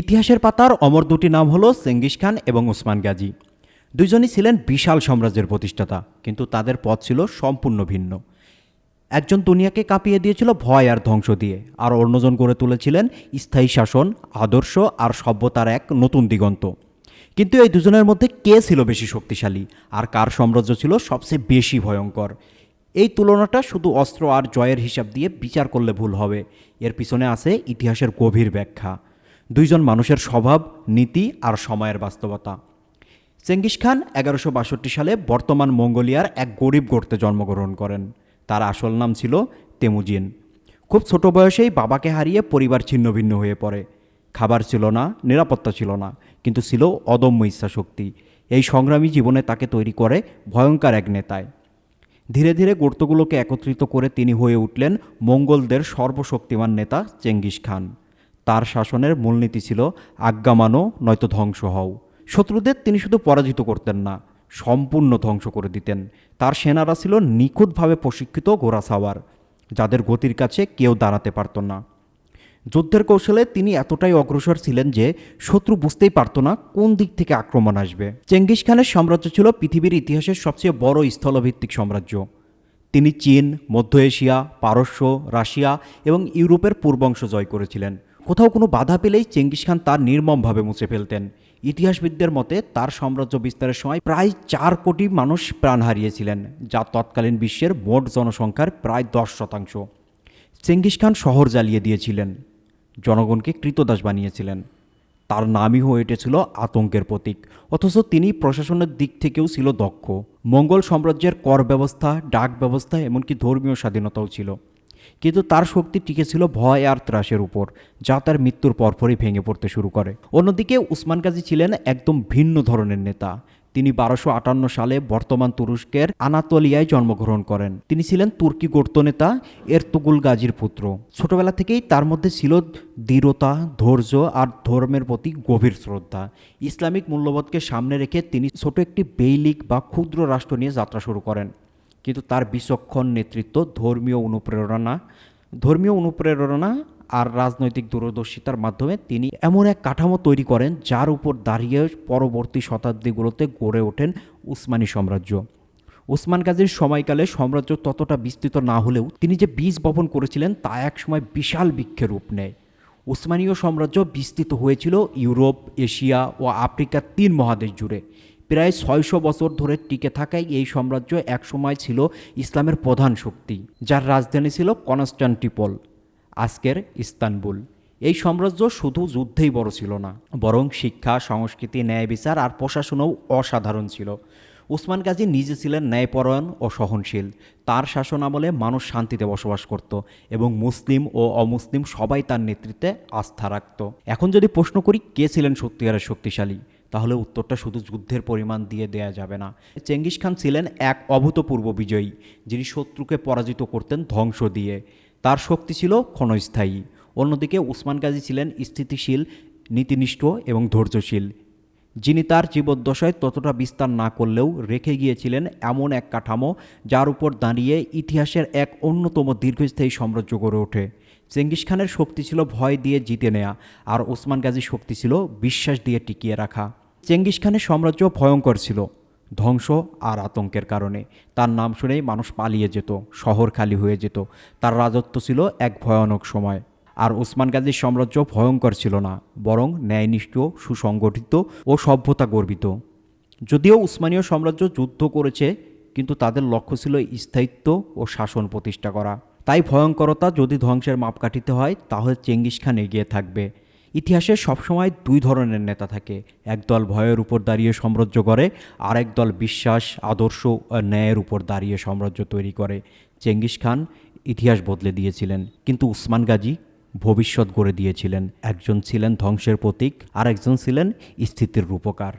ইতিহাসের পাতার অমর দুটি নাম হলো চেঙ্গিস খান এবং ওসমান গাজী। দুজনই ছিলেন বিশাল সাম্রাজ্যের প্রতিষ্ঠাতা, কিন্তু তাদের পথ ছিল সম্পূর্ণ ভিন্ন। একজন দুনিয়াকে কাঁপিয়ে দিয়েছিল ভয় আর ধ্বংস দিয়ে, আর অন্যজন গড়ে তুলেছিলেন স্থায়ী শাসন, আদর্শ আর সভ্যতার এক নতুন দিগন্ত। কিন্তু এই দুজনের মধ্যে কে ছিল বেশি শক্তিশালী, আর কার সাম্রাজ্য ছিল সবচেয়ে বেশি ভয়ঙ্কর? এই তুলনাটা শুধু অস্ত্র আর জয়ের হিসাব দিয়ে বিচার করলে ভুল হবে। এর পিছনে আছে ইতিহাসের গভীর ব্যাখ্যা। দুইজন মানুষের স্বভাব, নীতি আর সময়ের বাস্তবতা। চেঙ্গিস খান এগারোশো বাষট্টি সালে বর্তমান মঙ্গোলিয়ার এক গরিব গর্তে জন্মগ্রহণ করেন। তার আসল নাম ছিল তেমুজিন। খুব ছোট বয়সেই বাবাকে হারিয়ে পরিবার ছিন্ন ভিন্ন হয়ে পড়ে। খাবার ছিল না, নিরাপত্তা ছিল না, কিন্তু ছিল অদম্য ইচ্ছাশক্তি। এই সংগ্রামী জীবনে তাকে তৈরি করে ভয়ঙ্কর এক নেতায় ধীরে ধীরে গর্তগুলোকে একত্রিত করে তিনি হয়ে উঠলেন মঙ্গলদের সর্বশক্তিমান নেতা চেঙ্গিস খান। তার শাসনের মূলনীতি ছিল আজ্ঞা মানো নয়তো ধ্বংস হও। শত্রুদের তিনি শুধু পরাজিত করতেন না, সম্পূর্ণ ধ্বংস করে দিতেন। তার সেনারা ছিল নিখুঁতভাবে প্রশিক্ষিত ঘোড়া সাওয়ার যাদের গতির কাছে কেউ দাঁড়াতে পারত না। যুদ্ধের কৌশলে তিনি এতটাই অগ্রসর ছিলেন যে শত্রু বুঝতেই পারত না কোন দিক থেকে আক্রমণ আসবে। চেঙ্গিস খানের সাম্রাজ্য ছিল পৃথিবীর ইতিহাসের সবচেয়ে বড় স্থলভিত্তিক সাম্রাজ্য। তিনি চীন, মধ্য এশিয়া, পারস্য, রাশিয়া এবং ইউরোপের পূর্বাংশ জয় করেছিলেন। কোথাও কোনো বাধা পেলেই চেঙ্গিস খান তার নির্মমভাবে মুছে ফেলতেন। ইতিহাসবিদদের মতে তার সাম্রাজ্য বিস্তারের সময় প্রায় চার কোটি মানুষ প্রাণ হারিয়েছিলেন, যা তৎকালীন বিশ্বের মোট জনসংখ্যার প্রায় দশ শতাংশ। চেঙ্গিস খান শহর জ্বালিয়ে দিয়েছিলেন, জনগণকে কৃতদাস বানিয়েছিলেন। তার নামই হয়ে উঠেছিল আতঙ্কের প্রতীক, অথচ তিনি প্রশাসনের দিক থেকেও ছিল দক্ষ। মঙ্গল সাম্রাজ্যের কর ব্যবস্থা, ডাক ব্যবস্থা, এমনকি ধর্মীয় স্বাধীনতাও ছিল। কিন্তু তার শক্তি টিকে ছিল ভয় আর ত্রাসের উপর, যা তার মৃত্যুর পরপরই ভেঙে পড়তে শুরু করে। অন্যদিকে উসমান গাজী ছিলেন একদম ভিন্ন ধরনের নেতা। তিনি বারোশো আটান্ন সালে বর্তমান তুরস্কের আনাতোলিয়ায় জন্মগ্রহণ করেন। তিনি ছিলেন তুর্কি গোর্ত নেতা এরতুগুল গাজীর পুত্র। ছোটবেলা থেকেই তার মধ্যে ছিল দৃঢ়তা, ধৈর্য আর ধর্মের প্রতি গভীর শ্রদ্ধা। ইসলামিক মূল্যবোধকে সামনে রেখে তিনি ছোট একটি বেইলিক বা ক্ষুদ্র রাষ্ট্র নিয়ে যাত্রা শুরু করেন। কিন্তু তার বিচক্ষণ নেতৃত্ব ধর্মীয় অনুপ্রেরণা ধর্মীয় অনুপ্রেরণা আর রাজনৈতিক দূরদর্শিতার মাধ্যমে তিনি এমন এক কাঠামো তৈরি করেন যার উপর দাঁড়িয়ে পরবর্তী শতাব্দীগুলোতে গড়ে ওঠেন উসমানী সাম্রাজ্য। উসমান গাজীর সময়কালে সাম্রাজ্য ততটা বিস্তৃত না হলেও তিনি যে বীজ বপন করেছিলেন তা একসময় বিশাল বৃক্ষের রূপ নেয়। উসমানীয় সাম্রাজ্য বিস্তৃত হয়েছিল ইউরোপ, এশিয়া ও আফ্রিকার তিন মহাদেশ জুড়ে। প্রায় ছয়শো বছর ধরে টিকে থাকায় এই সাম্রাজ্য একসময় ছিল ইসলামের প্রধান শক্তি, যার রাজধানী ছিল কনস্টান্টিপল আজকের ইস্তানবুল। এই সাম্রাজ্য শুধু যুদ্ধেই বড় ছিল না, বরং শিক্ষা, সংস্কৃতি, ন্যায় বিচার আর প্রশাসনও অসাধারণ ছিল। উসমান গাজী নিজে ছিলেন ন্যায়পরায়ণ ও সহনশীল। তার শাসন আমলে মানুষ শান্তিতে বসবাস করত এবং মুসলিম ও অমুসলিম সবাই তার নেতৃত্বে আস্থা রাখত। এখন যদি প্রশ্ন করি, কে ছিলেন সত্যিকারের শক্তিশালী? তাহলে উত্তরটা শুধু যুদ্ধের পরিমাণ দিয়ে দেয়া যাবে না। চেঙ্গিস খান ছিলেন এক অভূতপূর্ব বিজয়ী, যিনি শত্রুকে পরাজিত করতেন ধ্বংস দিয়ে। তার শক্তি ছিল ক্ষণস্থায়ী। অন্যদিকে উসমান গাজী ছিলেন স্থিতিশীল, নীতিনিষ্ঠ এবং ধৈর্যশীল। যিনি তার জীবদ্দশায় ততটা বিস্তার না করলেও রেখে গিয়েছিলেন এমন এক কাঠামো যার উপর দাঁড়িয়ে ইতিহাসের এক অন্যতম দীর্ঘস্থায়ী সাম্রাজ্য গড়ে ওঠে। চেঙ্গিস খানের শক্তি ছিল ভয় দিয়ে জিতে নেয়া, আর ওসমান গাজীর শক্তি ছিল বিশ্বাস দিয়ে টিকিয়ে রাখা। চেঙ্গিস খানের সাম্রাজ্য ভয়ঙ্কর ছিল, ধ্বংস আর আতঙ্কের কারণে। তার নাম শুনেই মানুষ পালিয়ে যেত, শহর খালি হয়ে যেত। তার রাজত্ব ছিল এক ভয়ানক সময়। আর ওসমান গাজীর সাম্রাজ্য ভয়ঙ্কর ছিল না, বরং ন্যায়নিষ্ঠ, সুসংগঠিত ও সভ্যতা গর্বিত যদিও উসমানীয় সাম্রাজ্য যুদ্ধ করেছে, কিন্তু তাদের লক্ষ্য ছিল স্থায়িত্ব ও শাসন প্রতিষ্ঠা করা। তাই ভয়ঙ্করতা যদি ধ্বংসের মাপকাঠিতে হয়, তাহলে চেঙ্গিস খান এগিয়ে থাকবে। ইতিহাসে সবসময় দুই ধরনের নেতা থাকে। একদল ভয়ের উপর দাঁড়িয়ে সাম্রাজ্য করে আর একদল বিশ্বাস, আদর্শ ন্যায়ের উপর দাঁড়িয়ে সাম্রাজ্য তৈরি করে। চেঙ্গিস খান ইতিহাস বদলে দিয়েছিলেন, কিন্তু উসমান গাজী ভবিষ্যৎ গড়ে দিয়েছিলেন। একজন ছিলেন ধ্বংসের প্রতীক আর একজন ছিলেন স্থিতির রূপকার।